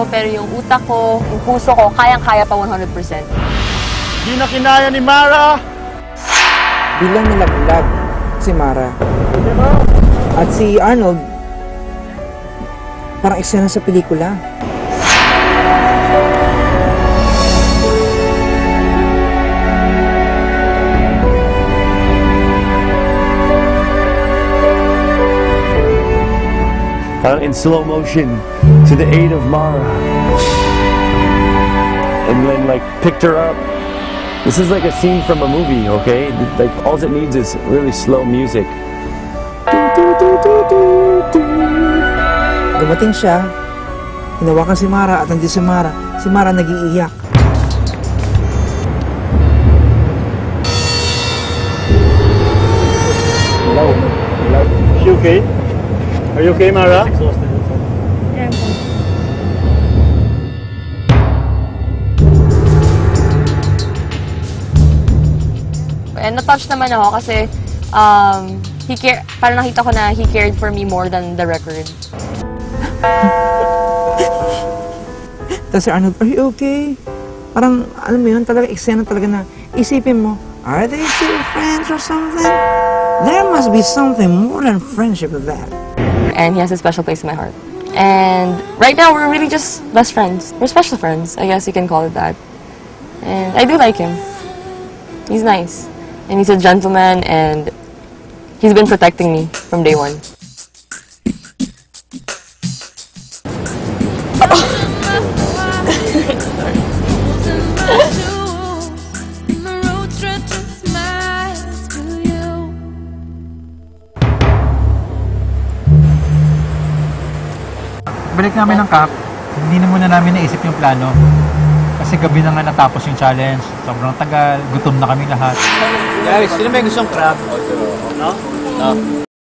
ko, pero yung utak ko, yung puso ko, kayang-kaya pa 100%. Di na kinaya ni Mara. Bilang nilaglag si Mara. At si Arnold, parang eksena sa pelikula. Parang in slow motion to the aid of Mara. And then like picked her up. This is like a scene from a movie, okay? Like all it needs is really slow music. Dumating siya, hinawakan si Mara at nandiyan si Mara. Si Mara nag-iiyak. Is she okay? Are you okay, Mara? And na-touch naman ako kasi um, he care, parang nakita ko na he cared for me more than the record. Tapos si Arnold, are you okay? Parang, alam mo yun, talaga eksena talaga na isipin mo, are they still friends or something? There must be something more than friendship to that. And he has a special place in my heart. And right now, we're really just best friends. We're special friends, I guess you can call it that. And I do like him. He's nice. And he's a gentleman, and he's been protecting me from day one. Balik namin ng camp, hindi na muna namin naisip yung plano. Kasi gabi na nga natapos yung challenge. Sobrang tagal, gutom na kami lahat. Guys, sino may gustong crab? No? No.